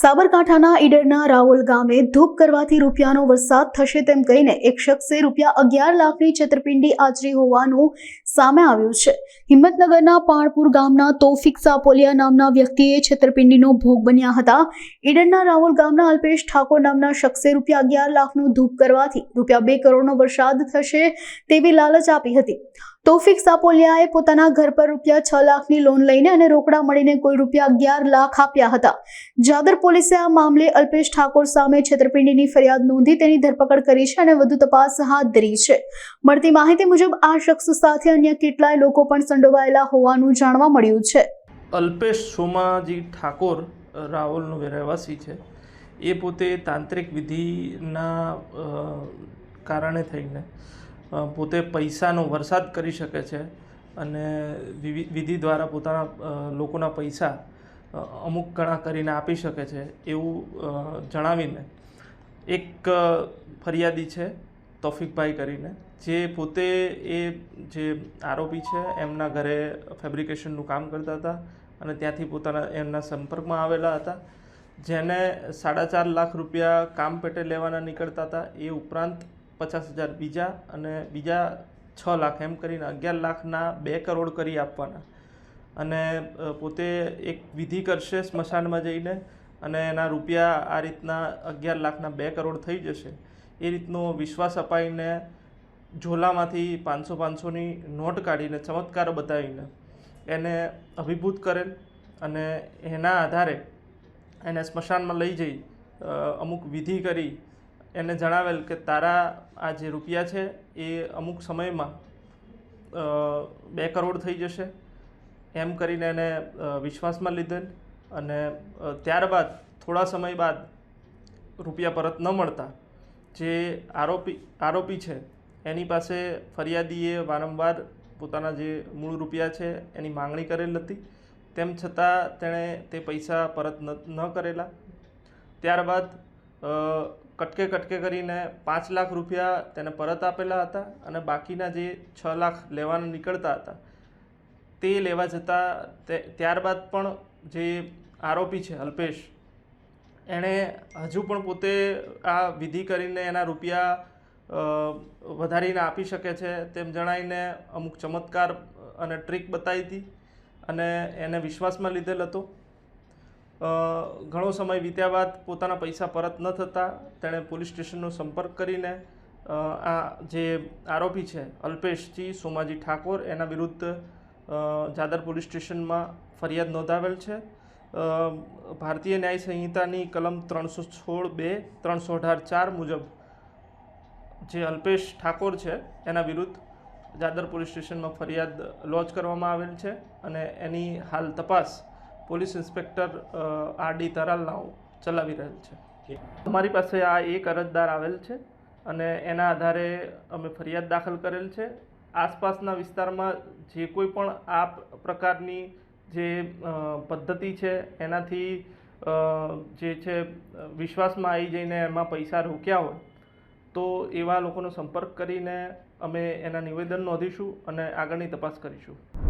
સાબરકાંઠાના ઈડરના રાવલ ગામે ધૂપ કરવાથી રૂપિયાનો વરસાદ થશે તેમ કહીને એક શખ્સે રૂપિયા અગિયાર લાખની છેતરપિંડી આચરી હોવાનું સામે આવ્યું છે. હિંમતનગરના પાણપુર ગામના તોફિક સાપોલિયા નામના વ્યક્તિએ છેતરપિંડીનો ભોગ બન્યા હતા. ઈડરના રાવલ ગામના અલ્પેશ ઠાકોર નામના શખ્સે રૂપિયા અગિયાર લાખનું ધૂપ કરવાથી રૂપિયા બે કરોડનો વરસાદ થશે તેવી લાલચ આપી હતી. તોફિક સાપોલિયાએ પોતાના ઘર પર રૂપિયા છ લાખની લોન લઈને અને રોકડા મળીને કુલ રૂપિયા અગિયાર લાખ આપ્યા હતા. જાદર પોલીસે આ મામલે અલ્પેશ ઠાકોર સામે છેતરપિંડીની ફરિયાદ નોંધી તેની ધરપકડ કરી છે અને વધુ તપાસ હાથ ધરી છે. મળતી માહિતી મુજબ આ શખ્સ સાથે અન્ય કેટલાય લોકો પણ સંડોવાયેલા હોવાનું જાણવા મળ્યું છે. અલ્પેશ સોમાજી ઠાકોર રાવલનો રહેવાસી છે. એ પોતે તાંત્રિક વિધિના કારણે થઈને પોતે પૈસાનો વરસાદ કરી શકે છે અને વિધિ દ્વારા પોતાના લોકોના પૈસા અમુક ઘણા કરીને આપી શકે છે એવું જણાવીને એક ફરિયાદી છે તોફિકભાઈ કરીને, જે પોતે એ જે આરોપી છે એમના ઘરે ફેબ્રિકેશનનું કામ કરતા હતા અને ત્યાંથી પોતાના એમના સંપર્કમાં આવેલા હતા, જેને સાડા ચાર લાખ રૂપિયા કામ પેટે લેવાના નીકળતા હતા એ ઉપરાંત પચાસ હજાર બીજા અને બીજા છ લાખ એમ કરીને અગિયાર લાખના બે કરોડ કરી આપવાના. અને પોતે એક વિધિ કરશે સ્મશાનમાં જઈને અને એના રૂપિયા આ રીતના અગિયાર લાખના બે કરોડ થઈ જશે. એ રીતનો વિશ્વાસ અપાઈને ઝોલામાંથી પાંચસો પાંચસોની નોટ કાઢીને ચમત્કાર બતાવીને એને અભિભૂત કરેલ અને એના આધારે એને સ્મશાનમાં લઈ જઈ અમુક વિધિ કરી એને જણાવેલ કે તારા આ જે રૂપિયા છે એ અમુક સમયમાં બે કરોડ થઈ જશે. એમ કરીને એને વિશ્વાસમાં લીધેલ અને ત્યારબાદ, થોડા સમય બાદ રૂપિયા પરત ન મળતા, જે આરોપી આરોપી છે, એની પાસે ફરિયાદીએ વારંવાર પોતાના જે મૂળ રૂપિયા છે એની માંગણી કરેલ હતી. તેમ છતાં તેણે તે પૈસા પરત ન કરેલા. ત્યારબાદ કટકે કટકે કરીને પાંચ લાખ રૂપિયા તેને પરત આપેલા હતા અને બાકીના જે છ લાખ લેવાના નીકળતા હતા, તે લેવા જતાં ત્યારબાદ પણ જે આરોપી છે અલ્પેશ, એણે હજુ પણ પોતે આ વિધિ કરીને એના રૂપિયા વધારીને આપી શકે છે તેમ જણાવીને અમુક ચમત્કાર અને ટ્રીક બતાવી હતી અને એને વિશ્વાસમાં લીધેલ હતો. ઘણો સમય વીત્યા બાદ પોતાના પૈસા પરત ન થતાં તેણે પોલીસ સ્ટેશનનો સંપર્ક કરીને આ જે આરોપી છે, અલ્પેશજી સોમાજી ઠાકોર, એના વિરુદ્ધ જાદર પોલીસ સ્ટેશનમાં ફરિયાદ નોંધાવેલ છે. ભારતીય ન્યાય સંહિતાની કલમ ત્રણસો સોળ બે, ત્રણસો અઢાર ચાર મુજબ જે અલ્પેશ ઠાકોર છે, એના વિરુદ્ધ જાદર પોલીસ સ્ટેશનમાં ફરિયાદ લોન્ચ કરવામાં આવેલ છે અને એની હાલ તપાસ પોલીસ ઇન્સ્પેક્ટર આર ડી તરાલનાઓ ચલાવી રહેલ છે. અમારી પાસે આ એક અરજદાર આવેલ છે અને એના આધારે અમે ફરિયાદ દાખલ કરેલ છે. આસપાસના વિસ્તારમાં જે કોઈ પણ આ પ્રકારની જે પદ્ધતિ છે એનાથી જે છે વિશ્વાસમાં આવી જઈને એમાં પૈસા રોક્યા હોય તો એવા લોકોનો સંપર્ક કરીને અમે એના નિવેદન નોંધીશું અને આગળની તપાસ કરીશું.